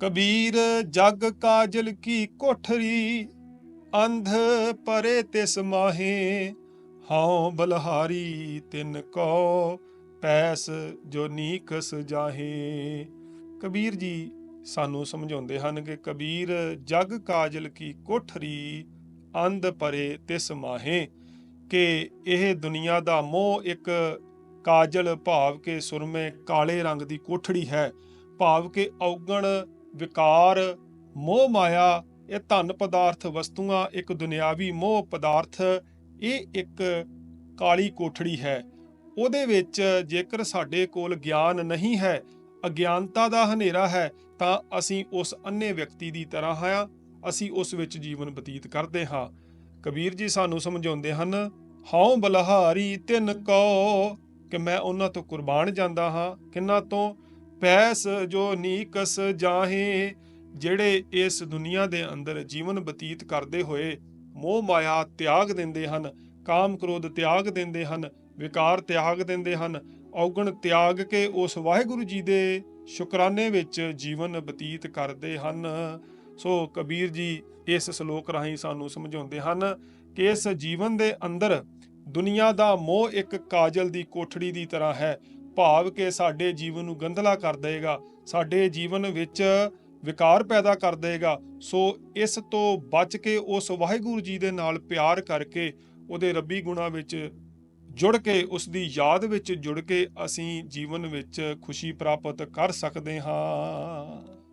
ਕਬੀਰ ਜਗ ਕਾਜਲ ਕੀ ਕੋਠਰੀ, ਅੰਧ ਪਰੇ ਤਿਸ ਮਾਹੇ, ਹਉ ਬਲਹਾਰੀ ਤਿਨ ਕੋ ਪੈਸ ਜੋ ਨੀਕਸ ਜਾਹੇ। ਕਬੀਰ ਜੀ, ਸਾਨੂੰ ਸਮਝਾਉਂਦੇ ਹਨ ਕਿ ਕਬੀਰ ਜਗ ਕਾਜਲ ਕੀ ਕੋਠਰੀ, ਅੰਧ ਪਰੇ ਤਿਸ ਮਾਹੇ, ਕਿ ਇਹ ਦੁਨੀਆ ਦਾ ਮੋਹ ਇੱਕ ਕਾਜਲ ਭਾਵ ਕੇ ਸੁਰਮੇ ਕਾਲੇ ਰੰਗ ਦੀ ਕੋਠੜੀ ਹੈ, ਭਾਵ ਕੇ ਔਗਣ ਵਿਕਾਰ, ਮੋਹ ਮਾਇਆ, ਇਹ ਧਨ ਪਦਾਰਥ ਵਸਤੂਆਂ, ਇੱਕ ਦੁਨਿਆਵੀ ਮੋਹ ਪਦਾਰਥ, ਇਹ ਇੱਕ ਕਾਲੀ ਕੋਠੜੀ ਹੈ। ਉਹਦੇ ਵਿੱਚ ਜੇਕਰ ਸਾਡੇ ਕੋਲ ਗਿਆਨ ਨਹੀਂ ਹੈ, ਅਗਿਆਨਤਾ ਦਾ ਹਨੇਰਾ ਹੈ, ਤਾਂ ਅਸੀਂ ਉਸ ਅੰਨੇ ਵਿਅਕਤੀ ਦੀ ਤਰ੍ਹਾਂ ਹਾਂ, ਅਸੀਂ ਉਸ ਵਿੱਚ ਜੀਵਨ ਬਤੀਤ ਕਰਦੇ ਹਾਂ। ਕਬੀਰ ਜੀ ਸਾਨੂੰ ਸਮਝਾਉਂਦੇ ਹਨ, ਹਉ ਬਲਹਾਰੀ ਤਿਨ ਕੋ, ਕਿ ਮੈਂ ਉਹਨਾਂ ਤੋਂ ਕੁਰਬਾਨ ਜਾਂਦਾ ਹਾਂ, ਕਿੰਨਾ ਤੋਂ? ਪੈਸ ਜੋ ਨੀਕਸ ਜਾਹੇ, ਜਿਹੜੇ ਇਸ ਦੁਨੀਆ ਦੇ ਅੰਦਰ ਜੀਵਨ ਬਤੀਤ ਕਰਦੇ ਹੋਏ ਮੋਹ ਮਾਇਆ ਤਿਆਗ ਦਿੰਦੇ ਹਨ, ਕਾਮ ਕ੍ਰੋਧ ਤਿਆਗ ਦਿੰਦੇ ਹਨ, ਵਿਕਾਰ ਤਿਆਗ ਦਿੰਦੇ ਹਨ, ਔਗਣ ਤਿਆਗ ਕੇ ਉਸ ਵਾਹਿਗੁਰੂ ਜੀ ਦੇ ਸ਼ੁਕਰਾਨੇ ਵਿੱਚ ਜੀਵਨ ਬਤੀਤ ਕਰਦੇ ਹਨ। ਸੋ ਕਬੀਰ ਜੀ ਇਸ ਸ਼ਲੋਕ ਰਾਹੀਂ ਸਾਨੂੰ ਸਮਝਾਉਂਦੇ ਹਨ ਕਿ ਇਸ ਜੀਵਨ ਦੇ ਅੰਦਰ ਦੁਨੀਆ ਦਾ ਮੋਹ ਇੱਕ ਕਾਜਲ ਦੀ ਕੋਠੜੀ ਦੀ ਤਰ੍ਹਾਂ ਹੈ ਭਾਵ ਕਿ ਸਾਡੇ ਜੀਵਨ ਨੂੰ ਗੰਧਲਾ ਕਰ ਦੇਗਾ, ਸਾਡੇ ਜੀਵਨ ਵਿੱਚ ਵਿਕਾਰ ਪੈਦਾ ਕਰ ਦੇਗਾ, ਸੋ ਇਸ ਤੋਂ ਬਚ ਕੇ ਉਸ ਵਾਹਿਗੁਰੂ ਜੀ ਦੇ ਨਾਲ ਪਿਆਰ ਕਰਕੇ ਉਹਦੇ ਰੱਬੀ ਗੁਣਾ ਵਿੱਚ ਜੁੜ ਕੇ ਉਸ ਦੀ ਯਾਦ ਵਿੱਚ ਜੁੜ ਕੇ ਅਸੀਂ ਜੀਵਨ ਵਿੱਚ ਖੁਸ਼ੀ ਪ੍ਰਾਪਤ ਕਰ ਸਕਦੇ ਹਾਂ।